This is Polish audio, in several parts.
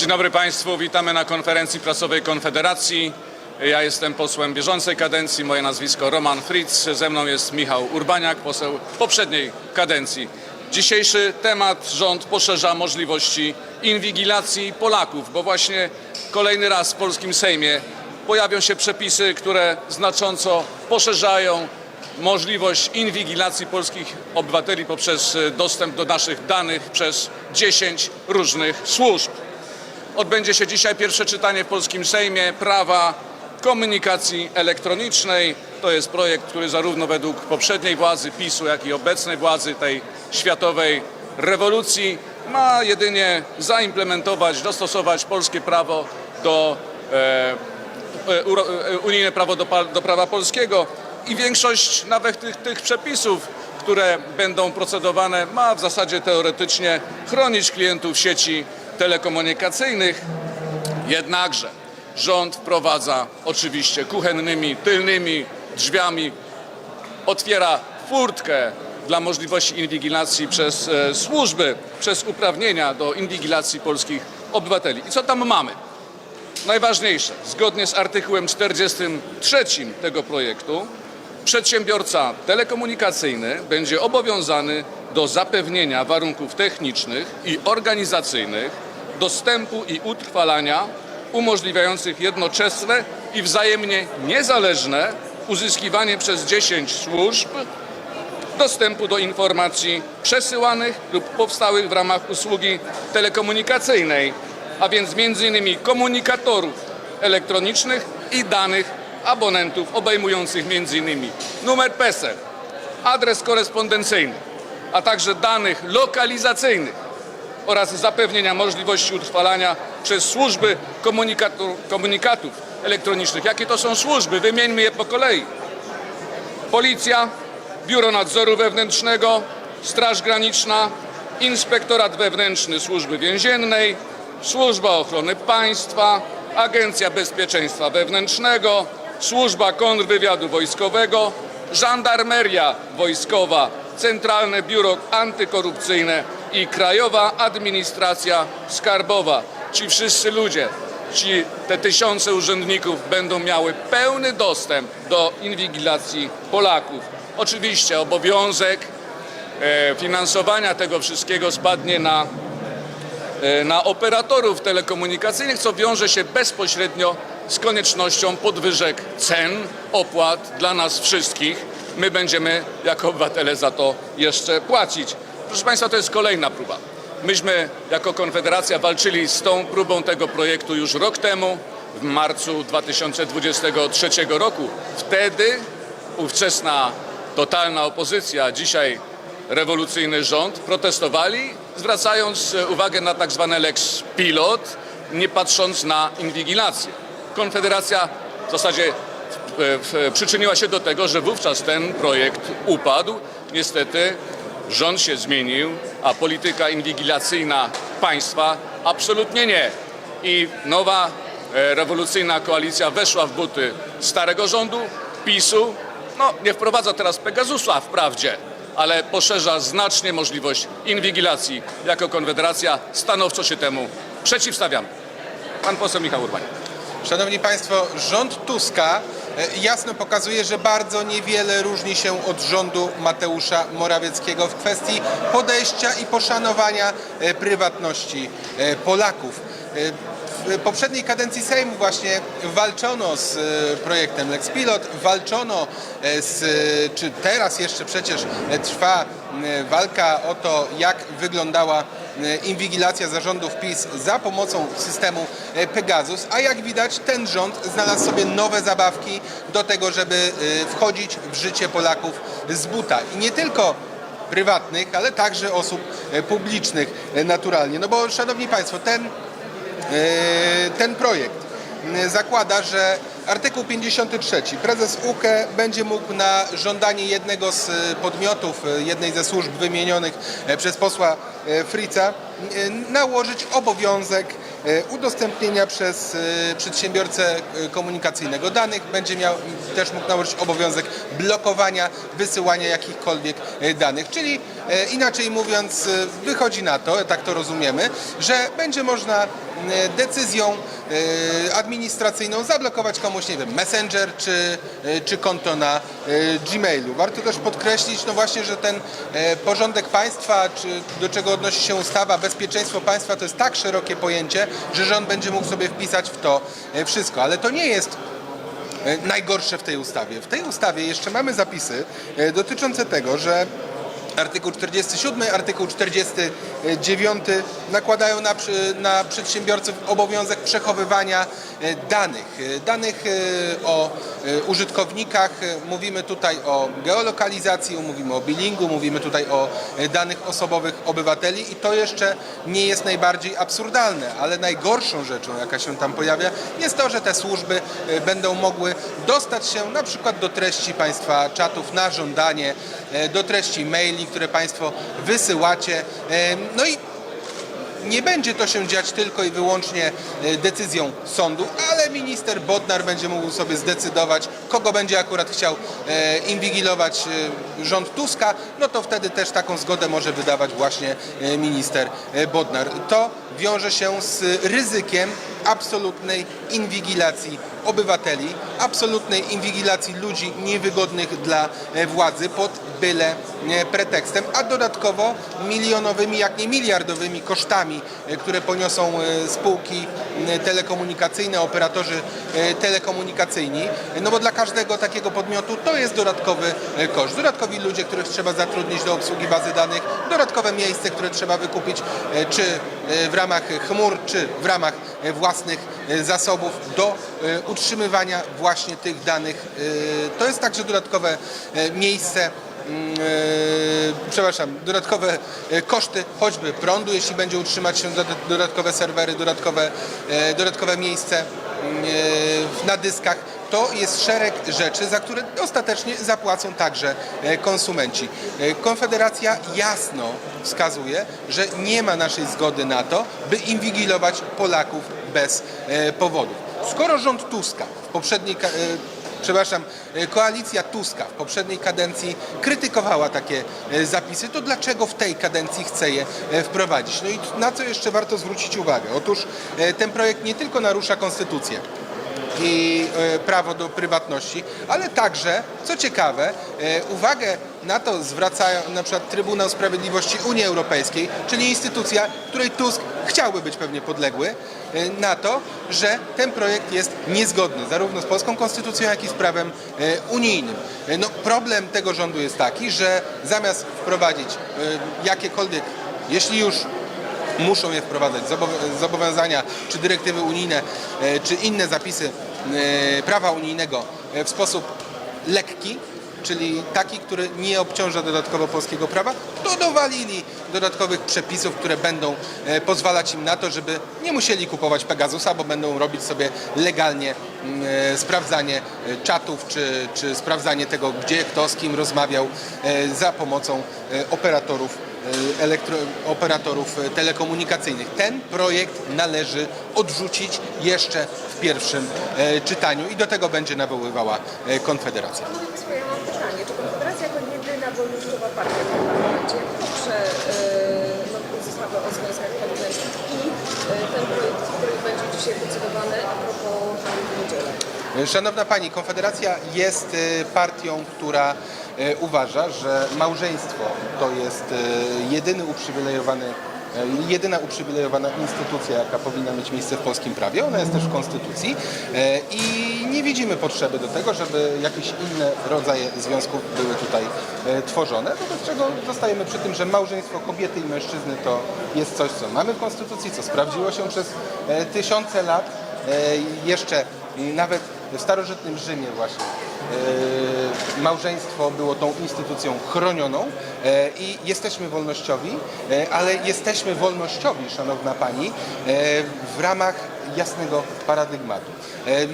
Dzień dobry Państwu, witamy na konferencji prasowej Konfederacji. Ja jestem posłem bieżącej kadencji, moje nazwisko Roman Fritz, ze mną jest Michał Urbaniak, poseł poprzedniej kadencji. Dzisiejszy temat rząd poszerza możliwości inwigilacji Polaków, bo właśnie kolejny raz w polskim Sejmie pojawią się przepisy, które znacząco poszerzają możliwość inwigilacji polskich obywateli poprzez dostęp do naszych danych przez 10 różnych służb. Odbędzie się dzisiaj pierwsze czytanie w polskim Sejmie prawa komunikacji elektronicznej. To jest projekt, który zarówno według poprzedniej władzy PiSu, jak i obecnej władzy tej światowej rewolucji ma jedynie zaimplementować, dostosować polskie prawo do e, e, e, unijne prawo do, do prawa polskiego i większość nawet tych, tych przepisów, które będą procedowane, ma w zasadzie teoretycznie chronić klientów sieci telekomunikacyjnych. Jednakże rząd wprowadza oczywiście kuchennymi, tylnymi drzwiami, otwiera furtkę dla możliwości inwigilacji przez e, służby, przez uprawnienia do inwigilacji polskich obywateli. I co tam mamy? Najważniejsze, zgodnie z artykułem 43 tego projektu, przedsiębiorca telekomunikacyjny będzie obowiązany do zapewnienia warunków technicznych i organizacyjnych dostępu i utrwalania umożliwiających jednoczesne i wzajemnie niezależne uzyskiwanie przez 10 służb dostępu do informacji przesyłanych lub powstałych w ramach usługi telekomunikacyjnej, a więc m.in. komunikatorów elektronicznych i danych abonentów obejmujących m.in. numer PESEL, adres korespondencyjny, a także danych lokalizacyjnych oraz zapewnienia możliwości utrwalania przez służby komunikatu- komunikatów elektronicznych. Jakie to są służby? Wymieńmy je po kolei. Policja, Biuro Nadzoru Wewnętrznego, Straż Graniczna, Inspektorat Wewnętrzny Służby Więziennej, Służba Ochrony Państwa, Agencja Bezpieczeństwa Wewnętrznego, Służba Kontrwywiadu Wojskowego, Żandarmeria Wojskowa, Centralne Biuro Antykorupcyjne i Krajowa Administracja Skarbowa. Ci wszyscy ludzie, ci te tysiące urzędników będą miały pełny dostęp do inwigilacji Polaków. Oczywiście obowiązek e, finansowania tego wszystkiego spadnie na, e, na operatorów telekomunikacyjnych, co wiąże się bezpośrednio z koniecznością podwyżek cen, opłat dla nas wszystkich. My będziemy jako obywatele za to jeszcze płacić. Proszę Państwa, to jest kolejna próba. Myśmy jako Konfederacja walczyli z tą próbą tego projektu już rok temu, w marcu 2023 roku. Wtedy ówczesna totalna opozycja, dzisiaj rewolucyjny rząd, protestowali, zwracając e, uwagę na tak zwany lex pilot, nie patrząc na inwigilację. Konfederacja w zasadzie e, w- przyczyniła się do tego, że wówczas ten projekt upadł. Niestety rząd się zmienił, a polityka inwigilacyjna państwa absolutnie nie. I nowa e, rewolucyjna koalicja weszła w buty starego rządu, PiSu. No, nie wprowadza teraz Pegasusa wprawdzie, ale poszerza znacznie możliwość inwigilacji. Jako Konfederacja stanowczo się temu przeciwstawiamy. Pan poseł Michał Urbaniak. Szanowni Państwo, rząd Tuska e, jasno pokazuje, że bardzo niewiele różni się od rządu Mateusza Morawieckiego w kwestii podejścia i poszanowania e, prywatności e, Polaków. W poprzedniej kadencji Sejmu właśnie walczono z e, projektem Lex Pilot, walczono e, z, czy teraz jeszcze przecież e, trwa walka o to, jak wyglądała inwigilacja zarządów PiS za pomocą systemu Pegasus, a jak widać ten rząd znalazł sobie nowe zabawki do tego, żeby wchodzić w życie Polaków z buta. I nie tylko prywatnych, ale także osób publicznych naturalnie. No bo szanowni Państwo, ten ten projekt e, zakłada, że artykuł 53 prezes UKE będzie mógł na żądanie jednego z e, podmiotów, e, jednej ze służb wymienionych e, przez posła e, Frica e, nałożyć obowiązek e, udostępnienia przez e, przedsiębiorcę e, komunikacyjnego danych. Będzie miał też mógł nałożyć obowiązek blokowania wysyłania jakichkolwiek e, danych. Czyli e, inaczej mówiąc, e, wychodzi na to, tak to rozumiemy, że będzie można e, decyzją e, administracyjną zablokować komuś, nie wiem, Messenger czy, e, czy konto na e, Gmailu. Warto też podkreślić, no właśnie, że ten e, porządek państwa, czy do czego odnosi się ustawa, bezpieczeństwo państwa, to jest tak szerokie pojęcie, że rząd będzie mógł sobie wpisać w to e, wszystko. Ale to nie jest e, najgorsze w tej ustawie. W tej ustawie jeszcze mamy zapisy e, dotyczące tego, że artykuł 47, artykuł 49 nakładają na, na przedsiębiorców obowiązek przechowywania e, danych. E, Danych e, o użytkownikach, mówimy tutaj o geolokalizacji, mówimy o billingu, mówimy tutaj o danych osobowych obywateli i to jeszcze nie jest najbardziej absurdalne, ale najgorszą rzeczą, jaka się tam pojawia, jest to, że te służby będą mogły dostać się na przykład do treści Państwa czatów na żądanie, do treści maili, które Państwo wysyłacie. No i nie będzie to się dziać tylko i wyłącznie e, decyzją sądu, ale minister Bodnar będzie mógł sobie zdecydować, kogo będzie akurat chciał e, inwigilować e, rząd Tuska, no to wtedy też taką zgodę może wydawać właśnie minister Bodnar. To wiąże się z ryzykiem absolutnej inwigilacji obywateli, absolutnej inwigilacji ludzi niewygodnych dla e, władzy pod byle pretekstem, a dodatkowo milionowymi, jak nie miliardowymi kosztami, e, które poniosą e, spółki telekomunikacyjne, operatorzy telekomunikacyjni, no bo dla każdego takiego podmiotu to jest dodatkowy koszt. Dodatkowi ludzie, których trzeba zatrudnić do obsługi bazy danych, dodatkowe miejsce, które trzeba wykupić, czy w ramach chmur, czy w ramach własnych zasobów do e, utrzymywania właśnie tych danych. E, To jest także dodatkowe e, miejsce e, przepraszam, dodatkowe koszty choćby prądu, jeśli będzie utrzymać się doda- dodatkowe serwery, dodatkowe, dodatkowe miejsce na dyskach. To jest szereg rzeczy, za które ostatecznie zapłacą także konsumenci. Konfederacja jasno wskazuje, że nie ma naszej zgody na to, by inwigilować Polaków bez powodów. Skoro rząd Tuska w poprzedniej e, przepraszam, e, koalicja Tuska w poprzedniej kadencji krytykowała takie e, zapisy, to dlaczego w tej kadencji chce je wprowadzić? No i na co jeszcze warto zwrócić uwagę? Otóż ten projekt nie tylko narusza konstytucję, i e, prawo do prywatności, ale także, co ciekawe, e, uwagę na to zwraca na przykład Trybunał Sprawiedliwości Unii Europejskiej, czyli instytucja, której Tusk chciałby być pewnie podległy, e, na to, że ten projekt jest niezgodny zarówno z polską konstytucją, jak i z prawem unijnym. No, problem tego rządu jest taki, że zamiast wprowadzić jakiekolwiek, jeśli już muszą je wprowadzać, zobow- zobowiązania czy dyrektywy unijne, e, czy inne zapisy e, prawa unijnego e, w sposób lekki, czyli taki, który nie obciąża dodatkowo polskiego prawa, to dowalili dodatkowych przepisów, które będą pozwalać im na to, żeby nie musieli kupować Pegasusa, bo będą robić sobie legalnie mm, sprawdzanie czatów, czy, czy sprawdzanie tego, gdzie kto z kim rozmawiał za pomocą operatorów operatorów e, telekomunikacyjnych. Ten projekt należy odrzucić jeszcze w pierwszym e, czytaniu i do tego będzie nawoływała e, Konfederacja. Ja mam pytanie. Czy Konfederacja jako jedyna wolnościowa partia w parlamencie poprze ustawę o związkach partnerskich i ten projekt, który będzie dzisiaj procedowany a propos handlu w niedzielę? Szanowna Pani, Konfederacja jest e, partią, która e, uważa, że małżeństwo to jest e, jedyny uprzywilejowany jedyna uprzywilejowana instytucja, jaka powinna mieć miejsce w polskim prawie. Ona jest też w Konstytucji i nie widzimy potrzeby do tego, żeby jakieś inne rodzaje związków były tutaj tworzone, wobec czego zostajemy przy tym, że małżeństwo kobiety i mężczyzny to jest coś, co mamy w Konstytucji, co sprawdziło się przez tysiące lat. E, Jeszcze nawet w starożytnym Rzymie właśnie e, małżeństwo było tą instytucją chronioną e, i jesteśmy wolnościowi, e, ale jesteśmy wolnościowi, szanowna pani, w ramach jasnego paradygmatu.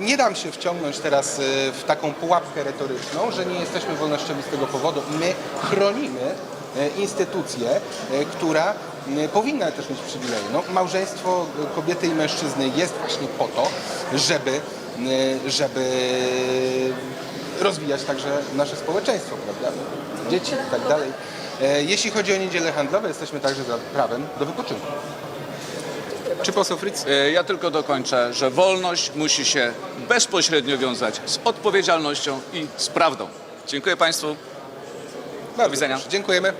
Nie dam się wciągnąć teraz w taką pułapkę retoryczną, że nie jesteśmy wolnościowi z tego powodu. My chronimy instytucję, która powinna też mieć przywileje. No, małżeństwo kobiety i mężczyzny jest właśnie po to, żeby, żeby rozwijać także nasze społeczeństwo, prawda? Dzieci i tak dalej. E, Jeśli chodzi o niedziele handlowe, jesteśmy także za prawem do wypoczynku. Czy poseł Fritz? E, Ja tylko dokończę, że wolność musi się bezpośrednio wiązać z odpowiedzialnością i z prawdą. Dziękuję Państwu. Bardzo widzenia. proszę. Dziękujemy.